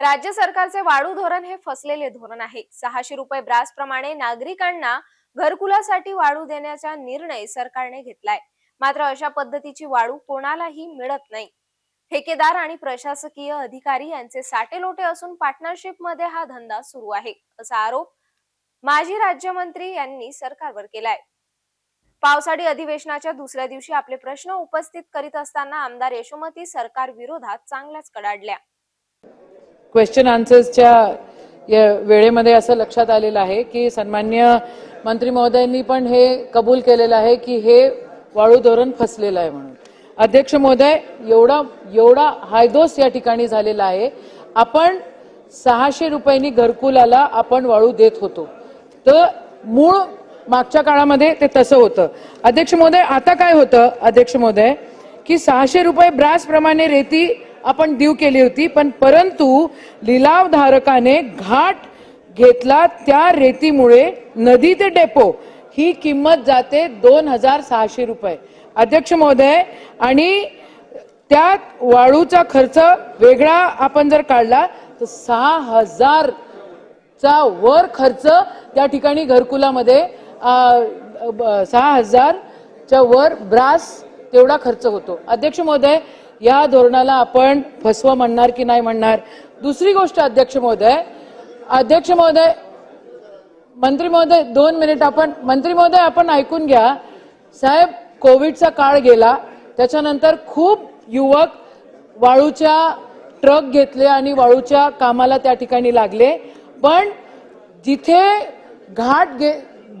राज्य सरकारचे वाळू धोरण हे फसलेले धोरण आहे. सहाशे रुपये ब्रास प्रमाणे नागरिकांना घरकुलासाठी वाळू देण्याचा निर्णय सरकारने घेतलाय. मात्र अशा पद्धतीची वाळू कोणालाही मिळत नाही. ठेकेदार आणि प्रशासकीय अधिकारी यांचे साटेलोटे असून पार्टनरशिपमध्ये हा धंदा सुरू आहे असा आरोप माजी राज्यमंत्री यांनी सरकारवर केलाय. पावसाळी अधिवेशनाच्या दुसऱ्या दिवशी आपले प्रश्न उपस्थित करीत असताना आमदार यशोमती सरकार विरोधात चांगल्याच कडाडल्या. क्वेश्चन आन्सर्सच्या या वेळेमध्ये असं लक्षात आलेलं आहे की सन्मान्य मंत्री महोदयांनी पण हे कबूल केलेलं आहे की हे वाळू धोरण फसलेलं आहे म्हणून. अध्यक्ष महोदय एवढा एवढा हायदोस या ठिकाणी झालेला आहे. आपण सहाशे रुपयांनी घरकुलाला आपण वाळू देत होतो. तर मूळ मागच्या काळामध्ये ते तसं होतं. अध्यक्ष महोदय आता काय होतं? अध्यक्ष महोदय की सहाशे रुपये ब्रास प्रमाणे रेती आपण देऊ केली होती पण परंतु लिलावधारकाने घाट घेतला त्या रेतीमुळे नदी ते डेपो. ही किंमत जाते दोन हजार सहाशे रुपये. अध्यक्ष महोदय आणि त्यात वाळूचा खर्च वेगळा आपण जर काढला तर सहा हजार चा वर खर्च त्या ठिकाणी घरकुलामध्ये सहा हजारच्या वर ब्रास तेवढा खर्च होतो. अध्यक्ष महोदय या धोरणाला आपण फसवं म्हणणार की नाही म्हणणार? दुसरी गोष्ट अध्यक्ष महोदय. अध्यक्ष महोदय मंत्री महोदय दोन मिनिट आपण मंत्री महोदय आपण ऐकून घ्या. साहेब कोविडचा काळ गेला. त्याच्यानंतर खूप युवक वाळूच्या ट्रक घेतले आणि वाळूच्या कामाला त्या ठिकाणी लागले. पण जिथे घाट घे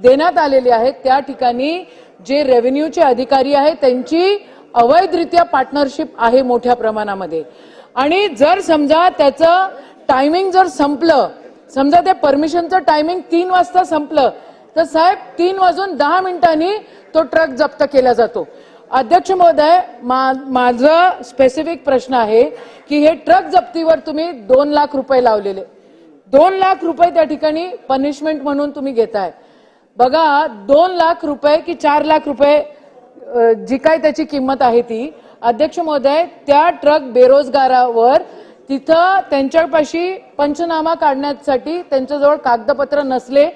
देण्यात आलेले आहेत त्या ठिकाणी जे रेव्हेन्यूचे अधिकारी आहेत त्यांची अवैधरित्या पार्टनरशिप आहे मोठ्या प्रमाणामध्ये. आणि जर समजा त्याचं टायमिंग जर संपलं समजा ते परमिशनचं टायमिंग तीन वाजता संपलं तर साहेब तीन वाजून दहा मिनिटांनी तो ट्रक जप्त केला जातो. अध्यक्ष महोदय मा, माझं स्पेसिफिक प्रश्न आहे की हे ट्रक जप्तीवर तुम्ही दोन लाख रुपये लावलेले. दोन लाख रुपये त्या ठिकाणी पनिशमेंट म्हणून तुम्ही घेताय. बघा दोन लाख रुपये की चार लाख रुपये जी काय त्याची किंमत आहे ती अध्यक्ष महोदय त्या ट्रक बेरोजगारावर तिथं त्यांच्यापाशी पंचनामा काढण्यासाठी त्यांच्याजवळ कागदपत्र नसले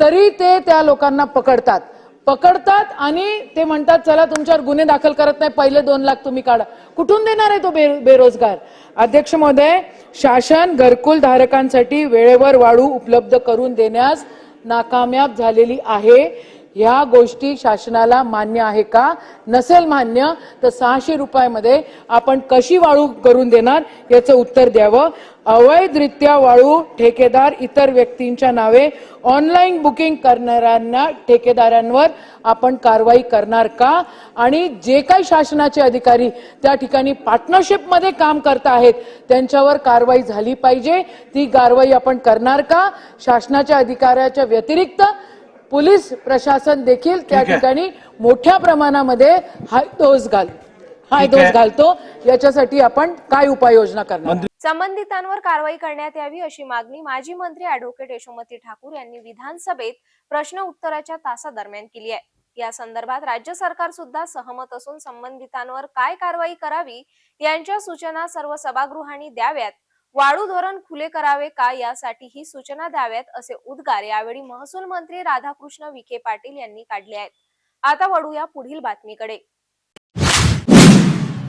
तरी ते त्या लोकांना पकडतात. पकडतात आणि ते म्हणतात चला तुमच्यावर गुन्हे दाखल करत नाही पहिले दोन लाख तुम्ही काढा. कुठून देणार आहे तो बे- बेरोजगार? अध्यक्ष महोदय शासन घरकुल धारकांसाठी वेळेवर वाळू उपलब्ध करून देण्यास नाकामयाब झालेली आहे. ह्या गोष्टी शासनाला मान्य आहे का? नसेल मान्य तर सहाशे रुपयामध्ये आपण कशी वाळू करून देणार याचं उत्तर द्यावं. अवैधरित्या वाळू ठेकेदार इतर व्यक्तींच्या नावे ऑनलाईन बुकिंग करणाऱ्यांना ठेकेदारांवर आपण कारवाई करणार का? आणि जे काही शासनाचे अधिकारी त्या ठिकाणी पार्टनरशिपमध्ये काम करत आहेत त्यांच्यावर कारवाई झाली पाहिजे. ती कारवाई आपण करणार का? शासनाच्या अधिकाऱ्याच्या व्यतिरिक्त पोलीस प्रशासन देखील त्या. ठिकाणी मोठ्या प्रमाणामध्ये हाय डोस घाल हाय. डोस घालतो याच्यासाठी आपण काय उपाययोजना करणार संबंधितांवर कारवाई करण्यात यावी अशी मागणी माजी मंत्री अॅडव्होकेट यशोमती ठाकूर यांनी विधानसभेत प्रश्न उत्तराच्या तासादरम्यान केली आहे या संदर्भात राज्य सरकार सुद्धा सहमत असून संबंधितांवर काय कारवाई करावी यांच्या सूचना सर्व सभागृहांनी द्याव्यात वाळू धोरण खुले करावे का यासाठी ही सूचना द्याव्यात असे उद्गार यावेळी महसूल मंत्री राधाकृष्ण विखे पाटील यांनी काढले आहेत. आता वळूया पुढील बातमीकडे.